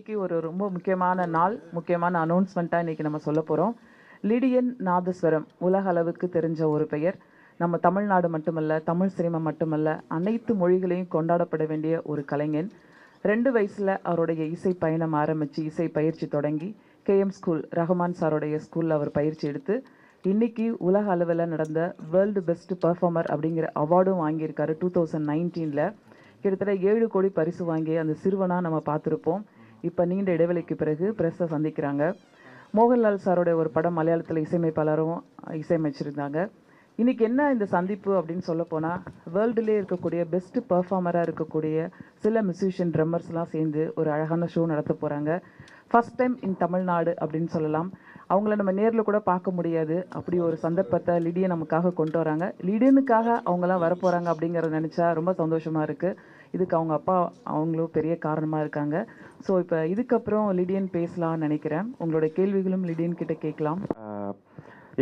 இன்றைக்கி ஒரு ரொம்ப முக்கியமான நாள் முக்கியமான அனௌன்ஸ்மெண்ட்டாக இன்னைக்கு நம்ம சொல்ல போகிறோம் லிடியன் நாதஸ்வரம் உலக அளவுக்கு தெரிஞ்ச ஒரு பெயர். நம்ம தமிழ்நாடு மட்டுமல்ல தமிழ் சினிமா மட்டுமல்ல அனைத்து மொழிகளையும் கொண்டாடப்பட வேண்டிய ஒரு கலைஞன். ரெண்டு வயசில் அவருடைய இசை பயணம் ஆரம்பித்து இசை பயிற்சி தொடங்கி கேஎம் ஸ்கூல் ரஹ்மான் சாருடைய ஸ்கூலில் அவர் பயிற்சி எடுத்து இன்னைக்கு உலக அளவில் நடந்த வேர்ல்டு பெஸ்ட் பெர்ஃபார்மர் அப்படிங்கிற அவார்டும் வாங்கியிருக்காரு. டூ தௌசண்ட் நைன்டீனில் கிட்டத்தட்ட ஏழு கோடி பரிசு வாங்கி அந்த சிறுவனாக நம்ம பார்த்துருப்போம். இப்போ நீண்ட இடைவெளிக்கு பிறகு ப்ரெஸ்ஸை சந்திக்கிறாங்க. மோகன்லால் சாரோட ஒரு படம் மலையாளத்தில் இசையமைப்பாளரும் இசையமைச்சிருந்தாங்க. இன்றைக்கி என்ன இந்த சந்திப்பு அப்படின்னு சொல்ல போனால் வேர்ல்டுலேயே இருக்கக்கூடிய பெஸ்ட்டு பெர்ஃபார்மராக இருக்கக்கூடிய சில மியூசிஷியன் ட்ரம்மர்ஸ்லாம் சேர்ந்து ஒரு அழகான ஷோ நடத்த போகிறாங்க ஃபர்ஸ்ட் டைம் இன் தமிழ்நாடு அப்படின்னு சொல்லலாம். அவங்கள நம்ம நேரில் கூட பார்க்க முடியாது. அப்படி ஒரு சந்தர்ப்பத்தை லிடியை நமக்காக கொண்டு வராங்க. லிடியனுக்காக அவங்களாம் வரப்போகிறாங்க அப்படிங்கிறத நினச்சா ரொம்ப சந்தோஷமாக இருக்குது இதுக்கு அவங்க அப்பா அவங்களும் பெரிய காரணமாக இருக்காங்க. ஸோ இப்போ இதுக்கப்புறம் லிடியன் பேசலாம்னு நினைக்கிறேன். உங்களோட கேள்விகளும் லிடியன் கிட்ட கேட்கலாம்.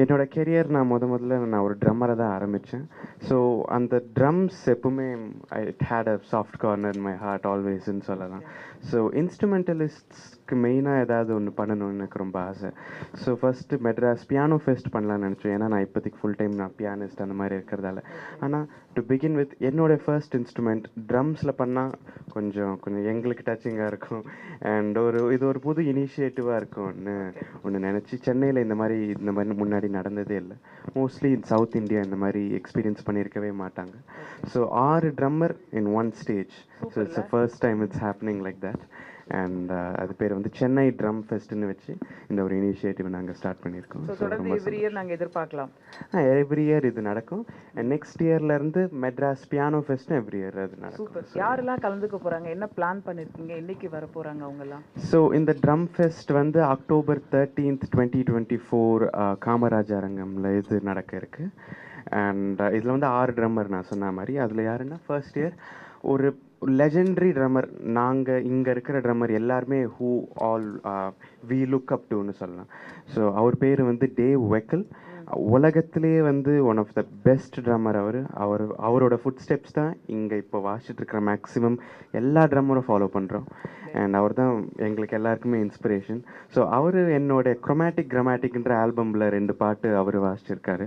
என்னோட கெரியர் நான் முத முதல்ல நான் ஒரு ட்ரம்மரை தான் ஆரம்பித்தேன் ஸோ அந்த ட்ரம்ஸ் எப்பவுமே I hate a soft corner my heart ஆல்வேஸ்ன்னு சொல்லலாம். ஸோ இன்ஸ்ட்ருமெண்டலிஸ்ட்ஸ்க்கு மெயினாக ஏதாவது ஒன்று பண்ணணும்னு எனக்கு ரொம்ப ஆசை. So first Madras piano fest பண்ணலாம்னு நினச்சேன். ஏன்னா நான் இப்போதைக்கு ஃபுல் டைம் நான் பியானிஸ்ட் அந்த மாதிரி இருக்கிறதால. ஆனால் டு பிகின் வித் என்னோட ஃபர்ஸ்ட் இன்ஸ்ட்ருமெண்ட் ட்ரம்ஸில் பண்ணால் கொஞ்சம் கொஞ்சம் எங்களுக்கு டச்சிங்காக இருக்கும். அண்ட் ஒரு இது ஒரு புது இனிஷியேட்டிவாக இருக்கும்னு ஒன்று நினச்சி சென்னையில் இந்த மாதிரி இந்த மாதிரி முன்னாடி நடந்ததே இல்லை. மோஸ்ட்லி சவுத் இந்தியா இந்த மாதிரி எக்ஸ்பீரியன்ஸ் பண்ணியிருக்கவே மாட்டாங்க. ஸோ ஆறு drummer in one stage so it's first time it's happening like that and அது பேர் வந்து சென்னை ட்ரம் ஃபெஸ்ட்னு வச்சு இந்த ஒரு இனிஷியேட்டிவ் நாங்கள் ஸ்டார்ட் பண்ணியிருக்கோம். எவ்ரி இயர் நாங்கள் எதிர்பார்க்கலாம். எவ்ரி இயர் இது நடக்கும். நெக்ஸ்ட் இயர்லேருந்து மெட்ராஸ் பியானோ ஃபெஸ்ட்டும் எவ்ரி இயர் அது நடக்கும். யாரெல்லாம் கலந்துக்க போகிறாங்க என்ன பிளான் பண்ணியிருக்கீங்க இன்னைக்கு வர போகிறாங்க அவங்கெல்லாம்? ஸோ இந்த ட்ரம் ஃபெஸ்ட் வந்து October thirteenth twenty twenty four Kamaraj அரங்கம்ல இது நடக்க இருக்கு. அண்ட் இதில் வந்து ஆறு ட்ரம்மர் நான் சொன்ன மாதிரி. அதில் யாருன்னா ஃபர்ஸ்ட் இயர் ஒரு லெஜெண்ட்ரி ட்ரம்மர் நாங்கள் இங்கே இருக்கிற ட்ரம்மர் எல்லாருமே who all we look up டுன்னு சொல்லலாம். ஸோ அவர் பேர் வந்து டேவ் வெக்கல் உலகத்திலேயே வந்து one of the best drummer அவர். அவர் அவரோட ஃபுட் ஸ்டெப்ஸ் தான் இங்கே இப்போ வாசிச்சுட்டு இருக்கிற மேக்ஸிமம் எல்லா ட்ரம்மரும் ஃபாலோ பண்ணுறோம் அண்ட் அவர் தான் எங்களுக்கு எல்லாருக்குமே இன்ஸ்பிரேஷன் ஸோ அவர் என்னோட குரோமேட்டிக் கிராமேட்டிக்ன்ற ஆல்பமில் ரெண்டு பாட்டு அவர் வாசிச்சிருக்காரு.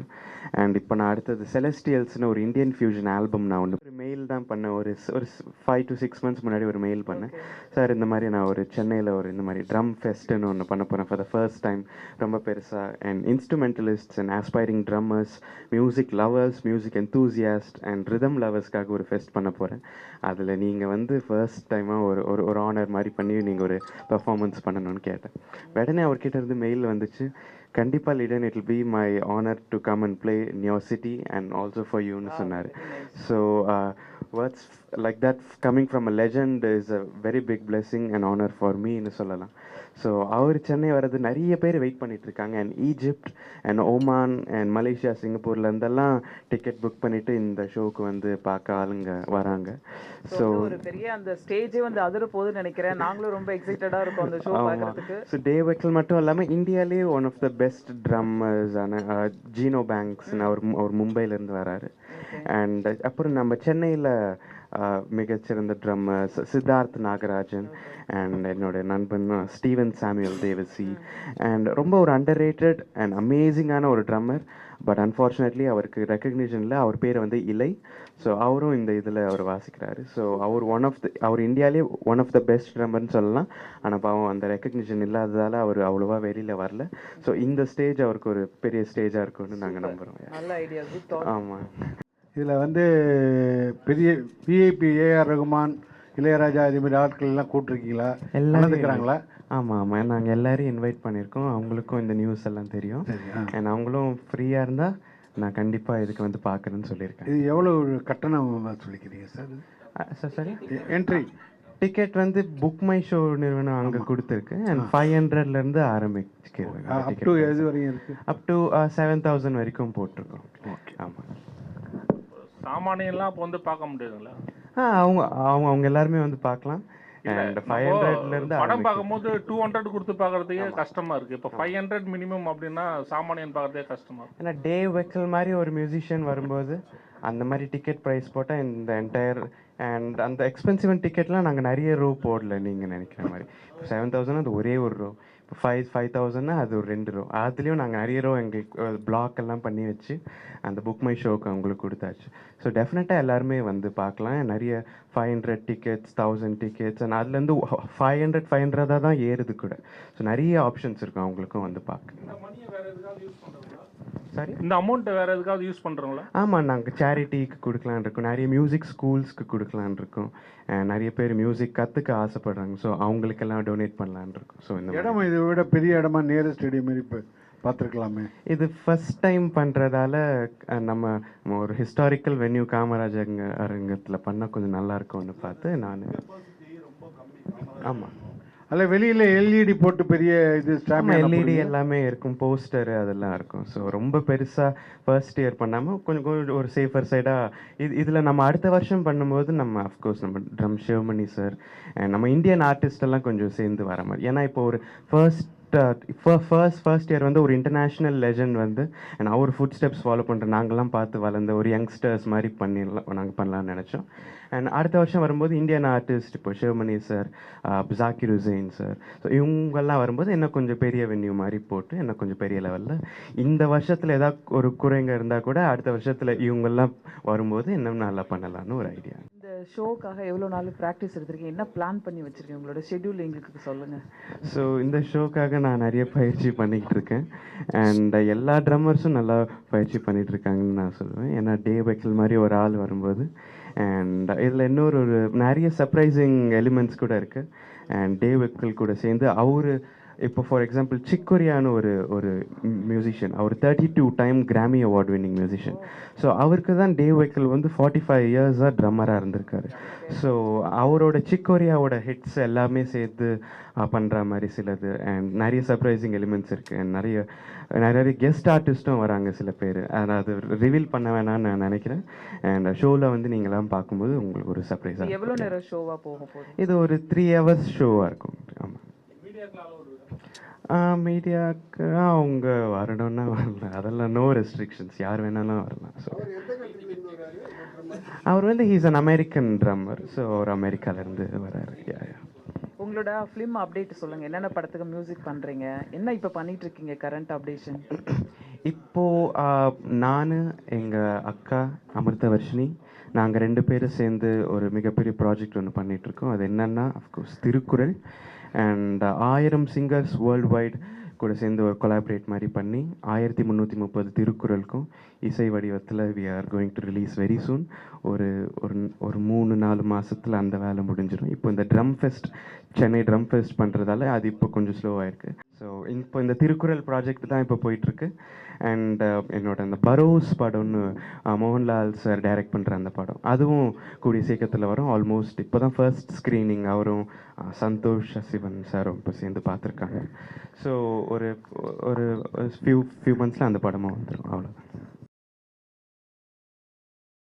அண்ட் இப்போ நான் அடுத்தது செலஸ்டியல்ஸ்னு ஒரு இந்தியன் ஃபியூஷன் ஆல்பம் நான் ஒன்று ஒரு மெயில் தான் பண்ணேன். ஒரு ஒரு ஃபைவ் டு சிக்ஸ் மந்த்ஸ் முன்னாடி ஒரு மெயில் பண்ணேன். சார் இந்த மாதிரி நான் ஒரு சென்னையில் ஒரு இந்த மாதிரி ட்ரம் ஃபெஸ்ட்டுன்னு ஒன்று பண்ண போகிறேன் ஃபார் த ஃபர்ஸ்ட் டைம் ரொம்ப பெருசாக and instrumentalists and aspiring drummers music lovers music enthusiast and rhythm லவர்ஸ்க்காக ஒரு ஃபெஸ்ட் பண்ண போகிறேன் அதில் நீங்கள் வந்து ஃபர்ஸ்ட் டைமாக ஒரு ஒரு ஒரு ஆனர் மாதிரி பண்ணி நீங்கள் ஒரு பெர்ஃபார்மன்ஸ் பண்ணணும்னு கேட்டேன். உடனே அவர்கிட்ட இருந்து மெயில் வந்துச்சு. கண்டிப்பாக listen it be my honour to come and play in your city and also for யூன்னு சொன்னார். So words like that coming from a legend is a very big blessing and honour for மீன்னு சொல்லலாம். So அவர் சென்னை வர்றது நிறைய பேர் wait பண்ணிட்டு இருக்காங்க and Egypt and Oman and Malaysia சிங்கப்பூர்ல இருந்தெல்லாம் டிக்கெட் புக் பண்ணிட்டு இந்த ஷோக்கு வந்து பார்க்க ஆளுங்க வராங்க. ஸோ ஒரு பெரிய அந்த ஸ்டேஜே வந்து அதிர போகுதுன்னு நினைக்கிறேன். நாங்களும் ரொம்ப எக்ஸைட்டடாக இருக்கோம் அந்த ஷோ பார்க்கறதுக்கு. ஸோ டே வெக்கல் மட்டும் இல்லாமல் இந்தியாலேயே one of the best drummers ஆன ஜீனோ பேங்க்ஸ் அவர் அவர் மும்பைலேருந்து வராரு. அண்ட் அப்புறம் நம்ம சென்னையில் மிகச்சிறந்த ட்ரம்மர்ஸ் சித்தார்த் நாகராஜன் அண்ட் என்னோட நண்பன் ஸ்டீவன் சாமுவல் தேவசி. அண்ட் ரொம்ப ஒரு அண்டர் ரேட்டட் அண்ட் அமேசிங்கான ஒரு ட்ரம்மர் பட் அன்ஃபார்ச்சுனேட்லி அவருக்கு ரெக்கக்னிஷனில் அவர் பேர் வந்து இலை. ஸோ அவரும் இந்த இதில் அவர் வாசிக்கிறாரு. ஸோ அவர் ஒன் ஆஃப் த அவர் இந்தியாவிலே ஒன் ஆஃப் த பெஸ்ட் ட்ரம்மர்னு சொல்லலாம். ஆனால் பாவம் அந்த ரெக்கக்னிஷன் இல்லாததால் அவர் அவ்வளோவா வெளியில் வரல. ஸோ இந்த ஸ்டேஜ் அவருக்கு ஒரு பெரிய ஸ்டேஜாக இருக்கும்னு நாங்கள் நம்புகிறோம் ஆமாம் இதில் வந்து பெரிய விஐபி ஏஆர் ரகுமான் இளையராஜா இது மாதிரி ஆட்கள் எல்லாம் கூப்பிட்டுருக்கீங்களா கலந்துக்கிறாங்களா ஆமாம் ஆமாம் நாங்கள் எல்லாரையும் இன்வைட் பண்ணியிருக்கோம். அவங்களுக்கும் இந்த நியூஸ் எல்லாம் தெரியும். அண்ட் அவங்களும் ஃப்ரீயாக இருந்தால் நான் கண்டிப்பாக இதுக்கு வந்து பார்க்குறேன்னு சொல்லியிருக்கேன். இது எவ்வளோ கட்டணம் சொல்லிக்கிறீங்க சார்? சார் சரி என்ட்ரி டிக்கெட் வந்து புக் மை ஷோ நிறுவனம் அங்கே கொடுத்துருக்கு. அண்ட் ஃபைவ் ஹண்ட்ரட்லேருந்து ஆரம்பிக்கிறேன் அப் டு எது வரையும் அப் டு செவன் தௌசண்ட் வரைக்கும் போட்டிருக்கோம். ஆமாம் சாமானியெல்லாம் அப்போ வந்து பார்க்க முடியாதுங்களா? ஆ அவங்க அவங்க அவங்க எல்லாருமே வந்து பார்க்கலாம். படம் பார்க்கும்போது டூ ஹண்ட்ரட் கொடுத்து பார்க்கறதுக்கே கஷ்டமா இருக்கு. இப்போ ஃபைவ் ஹண்ட்ரட் மினிமம் அப்படின்னா சாமானியன் பார்க்கறதே கஷ்டமா இருக்கு. ஏன்னா டே வெக்கல் மாதிரி ஒரு மியூசிஷியன் வரும்போது அந்த மாதிரி டிக்கெட் ப்ரைஸ் போட்டால் இந்த என்டையர் அண்ட் அந்த எக்ஸ்பென்சிவ் டிக்கெட்லாம் நாங்கள் நிறைய ரோ போடல நீங்கள் நினைக்கிற மாதிரி. இப்போ செவன் தௌசண்ட் அது ஒரே ஒரு ரோ இப்போ ஃபைவ் ஃபைவ் தௌசண்ட்னா அது ஒரு ரெண்டு ரோ அதுலேயும் நாங்கள் நிறைய ரோ எங்களுக்கு பிளாக் எல்லாம் பண்ணி வச்சு அந்த புக் மை ஷோக்கு அவங்களுக்கு கொடுத்தாச்சு. ஸோ டெஃபினட்டாக எல்லாருமே வந்து பார்க்கலாம். நிறைய five hundred tickets thousand tickets and அதுலேருந்து ஃபைவ் ஹண்ட்ரட் ஃபைவ் ஹண்ட்ரடாக தான் ஏறுது கூட. ஸோ நிறைய ஆப்ஷன்ஸ் இருக்கும் அவங்களுக்கும் வந்து பார்க்க. சாரி இந்த அமௌண்ட்டை வேற எதுக்காவது யூஸ் பண்றீங்களா ஆமாம் நாங்கள் சேரிட்டிக்கு கொடுக்கலான் இருக்கோம். நிறைய மியூசிக் ஸ்கூல்ஸ்க்கு கொடுக்கலான் இருக்கோம். நிறைய பேர் மியூசிக் கற்றுக்க ஆசைப்படுறாங்க. ஸோ அவங்களுக்கெல்லாம் டொனேட் பண்ணலான் இருக்கோம். ஸோ இந்த. இடம் இதை விட பெரிய இடமா நேரு ஸ்டேடியம் மாதிரி இப்போ பார்த்துருக்கலாமே. இது ஃபர்ஸ்ட் டைம் பண்ணுறதால நம்ம ஒரு ஹிஸ்டாரிக்கல் வென்யூ காமராஜர் அரங்கத்தில் பண்ணால் கொஞ்சம் நல்லா இருக்கும்னு பார்த்து நான் ஆமாம் அதில் வெளியில் எல்இடி போட்டு பெரிய இது எல்இடி எல்லாமே இருக்கும் போஸ்டர் அதெல்லாம் இருக்கும். ஸோ ரொம்ப பெருசாக ஃபர்ஸ்ட் இயர் பண்ணாமல் கொஞ்சம் கொஞ்சம் ஒரு சேஃபர் சைடாக இது இதில் நம்ம அடுத்த வருஷம் பண்ணும்போது நம்ம அஃப்கோர்ஸ் நம்ம ட்ரம் சிவமணி சார் நம்ம இந்தியன் ஆர்டிஸ்ட் எல்லாம் கொஞ்சம் சேர்ந்து வர மாதிரி. ஏன்னா இப்போ ஒரு ஃபர்ஸ்ட் ஃபர்ஸ்ட் ஃபர்ஸ்ட் இயர் வந்து ஒரு இன்டர்நேஷ்னல் லெஜண்ட் வந்து and அவர் ஃபுட் ஸ்டெப்ஸ் ஃபாலோ பண்ணுற நாங்கள்லாம் பார்த்து வளர்ந்த ஒரு யங்ஸ்டர்ஸ் மாதிரி பண்ணிடலாம் நாங்கள் பண்ணலாம்னு நினச்சோம். அண்ட் அடுத்த வருஷம் வரும்போது இந்தியன் ஆர்டிஸ்ட் இப்போ Sivamani sir Zakir Hussain sir so இவங்கெல்லாம் வரும்போது என்ன கொஞ்சம் பெரிய வென்யூ மாதிரி போட்டு என்ன கொஞ்சம் பெரிய லெவலில் இந்த வருஷத்தில் ஏதாவது ஒரு குறைங்க இருந்தால் கூட அடுத்த வருஷத்தில் இவங்கெல்லாம் வரும்போது இன்னும் நல்லா பண்ணலான்னு ஒரு ஐடியா ஷோக்காக எவ்வளோ நாள் ப்ராக்டிஸ் எடுத்திருக்கீங்க? என்ன பிளான் பண்ணி வச்சுருக்கீங்க? உங்களோட ஷெட்யூல் எங்களுக்கு சொல்லுங்கள் ஸோ இந்த ஷோக்காக நான் நிறைய பயிற்சி பண்ணிக்கிட்டு இருக்கேன். அண்ட் எல்லா ட்ரம்மர்ஸும் நல்லா பயிற்சி பண்ணிகிட்டு இருக்காங்கன்னு நான் சொல்லுவேன். ஏன்னா டே வைக்கல் மாதிரி ஒரு ஆள் வரும்போது. அண்ட் இதில் இன்னொரு ஒரு நிறைய சர்ப்ரைசிங் எலிமெண்ட்ஸ் கூட இருக்குது அண்ட் டே வைக்கல் கூட சேர்ந்து அவர் இப்போ ஃபார் எக்ஸாம்பிள் சிக்கொரியான்னு ஒரு ஒரு மியூசிஷியன் அவர் thirty two time Grammy award winning musician so அவருக்கு தான் டே வைக்கல் வந்து ஃபார்ட்டி ஃபைவ் இயர்ஸாக ட்ரம்மராக இருந்திருக்காரு. ஸோ அவரோட சிக்கோரியாவோட ஹிட்ஸ் எல்லாமே சேர்த்து பண்ணுற மாதிரி சிலது. அண்ட் நிறைய சர்ப்ரைசிங் எலிமெண்ட்ஸ் இருக்குது அண்ட் நிறைய நிறைய கெஸ்ட் ஆர்டிஸ்ட்டும் வராங்க சில பேர். and அது ரிவீல் பண்ண வேணாம்னு நான் நினைக்கிறேன். அண்ட் ஷோவில் வந்து நீங்களாம் பார்க்கும்போது உங்களுக்கு ஒரு சர்ப்ரைஸாக எவ்வளோ நேரம் ஷோவாக போக போகுது? இது ஒரு த்ரீ ஹவர்ஸ் ஷோவாக இருக்கும். ஆமாம் மீடியாவுக்கு அவங்க வரணும்னா வரலாம் அதெல்லாம் நோ ரெஸ்ட்ரிக்ஷன்ஸ் யார் வேணாலும் வரலாம். ஸோ அவர் வந்து he's an American drummer so அவர் அமெரிக்காலேருந்து வராரு. உங்களோட ஃபிலிம் அப்டேட் சொல்லுங்க. என்னென்ன படத்துக்கு மியூசிக் பண்றீங்க? என்ன இப்போ பண்ணிட்டு இருக்கீங்க கரண்ட் அப்டேஷன் இப்போ நான் எங்கள் அக்கா அமிர்தவர்ஷினி நாங்கள் ரெண்டு பேரும் சேர்ந்து ஒரு மிகப்பெரிய ப்ராஜெக்ட் ஒன்று பண்ணிட்டு இருக்கோம் அது என்னன்னா அஃப்கோர்ஸ் திருக்குறள் அண்ட் ஆயிரம் சிங்கர்ஸ் வேர்ல்டு வைட் கூட சேர்ந்து ஒரு கொலாபரேட் மாதிரி பண்ணி ஆயிரத்தி முந்நூற்றி முப்பது திருக்குறளுக்கும் இசை வடிவத்தில் we are going to release very soon ஒரு ஒரு ஒரு மூணு நாலு மாதத்தில் அந்த வேலை முடிஞ்சிடும் இப்போ இந்த drum fest Chennai drum fest பண்ணுறதால அது இப்போ கொஞ்சம் ஸ்லோவாக இருக்குது ஸோ இப்போ இந்த திருக்குறள் ப்ராஜெக்ட் தான் இப்போ போயிட்டுருக்கு. அண்ட் uh, என்னோட அந்த பரோஸ் படம்னு uh, மோகன்லால் சார் டைரக்ட் பண்ணுற அந்த படம். அதுவும் கூடிய சீக்கிரத்தில் வரும். ஆல்மோஸ்ட் இப்போ தான் ஃபர்ஸ்ட் ஸ்க்ரீனிங் அவரும் uh, சந்தோஷ் சிவன் சாரும் இப்போ சேர்ந்து பார்த்துருக்காங்க. ஸோ ஒரு ஒரு ஃபியூ ஃபியூ மந்த்ஸில் அந்த படமும் வந்துடும் அவ்வளோதான்